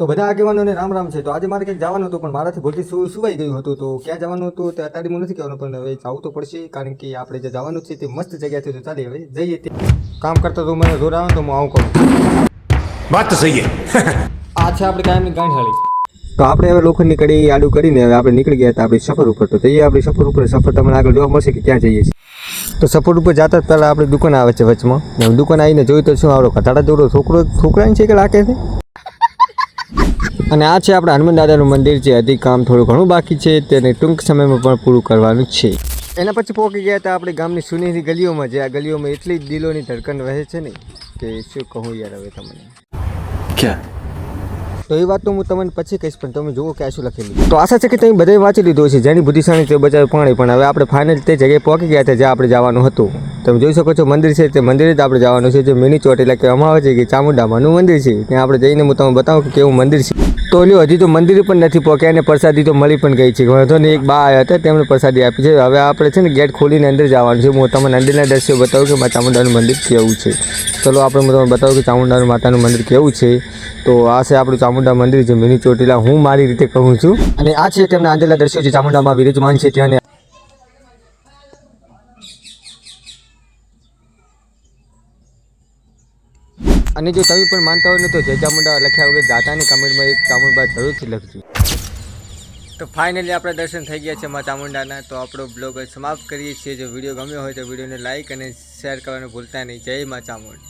તો બધા આગેવાનોને રામ રામ છે. તો આજે મારે ક્યાંક જવાનું હતું પણ મારાથી ભૂલથી શું સુવાઈ ગયું હતું. તો ક્યાં જવાનું હતું તે અત્યારે હું નથી કહેવાનું પણ હવે જવું તો પડશે કારણ કે આપણે જે જવાનું છે તે મસ્ત જગ્યા છે તો ચાલી. હવે જઈએ તે. કામ કરતા તો મને જોર આવે તો હું આવું કરું. વાત તો સહી આ છે આપણે કાયમની ગાંઠાળી. તો આપણે હવે લોખંડની કડી આડું કરીને હવે આપણે નીકળી ગયા હતા આપણી સફર ઉપર. તો જઈએ આપણી સફર ઉપર. સફર તમને આગળ જોવા મળશે કે ક્યાં જઈએ છીએ. તો સપોર્ટ ઉપર જતા પહેલાં આપણે દુકાન આવે છે વચમાં. દુકાન આવીને જોયું તો શું આવડો? ઘટાડા દોરો છોકરો છોકરાની છે કે લાગે છે? અને આ છે આપણા હનુમાન દાદાનું મંદિર છે હજી કામ થોડું ઘણું બાકી છે તેને ટૂંક સમયમાં પણ પૂરું કરવાનું છે. એના પછી પહોંચી ગયા હતા આપણે ગામની સુનેરી ગલીઓમાં જે આ ગલીઓમાં એટલી જ દિલોની ધડકન રહે છે ને કે શું કહું યાર હવે તમને. તો એ વાત તો હું તમને પછી કહીશ પણ તમે જુઓ કે આ શું લખેલું તો આશા છે કે તમે બધાએ વાંચી લીધું છે જેની બુદ્ધિશાળી તે બચાવે પાણી પણ હવે આપણે ફાઇનલ તે જગ્યાએ પહોંચી ગયા હતા જ્યાં આપણે જવાનું હતું. તમે જોઈ શકો છો મંદિર છે તે મંદિરે જ આપણે જવાનું છે જે મિની ચોટ એટલે કહેવામાં આવે છે કે ચામુંડામાનું મંદિર છે. ત્યાં આપણે જઈને હું તમને બતાવું કે કેવું મંદિર છે. તો લ્યો હજી તો મંદિર પણ નથી પહોંચ્યા અને પ્રસાદી તો મળી પણ ગઈ છે. વાંધો ને એક બા આવ્યા હતા, તેમણે પ્રસાદી આપી છે. હવે આપણે છે ને ગેટ ખોલીને અંદર જવાનું છે. હું તમને અંદરના દ્રશ્યો બતાવું કે મા ચામુંડાનું મંદિર કેવું છે. ચલો, આપણે હું તમને બતાવું કે ચામુંડાનું માતાનું મંદિર કેવું છે. તો આ છે આપણું ચામુંડા મંદિર, જે મિની ચોટીલા હું મારી રીતે કહું છું. અને આ છે તેમના અંદરના દ્રશ્યો જે ચામુંડામાં વિરાજમાન છે. ત્યાં અને જો તમે પણ માનતા હોય ને તો જય ચામુંડા લખ્યા વગર જાતાની કમેન્ટમાં એક ચામુંડા જરૂરથી લખજો. તો ફાઇનલી આપણે દર્શન થઈ ગયા છે મા ચામુંડાના. તો આપણો બ્લોગ સમાપ્ત કરીએ છીએ. જો વીડિયો ગમ્યો હોય તો વિડીયોને લાઇક અને શેર કરવાનું ભૂલતા નહીં. જય મા ચામુંડ.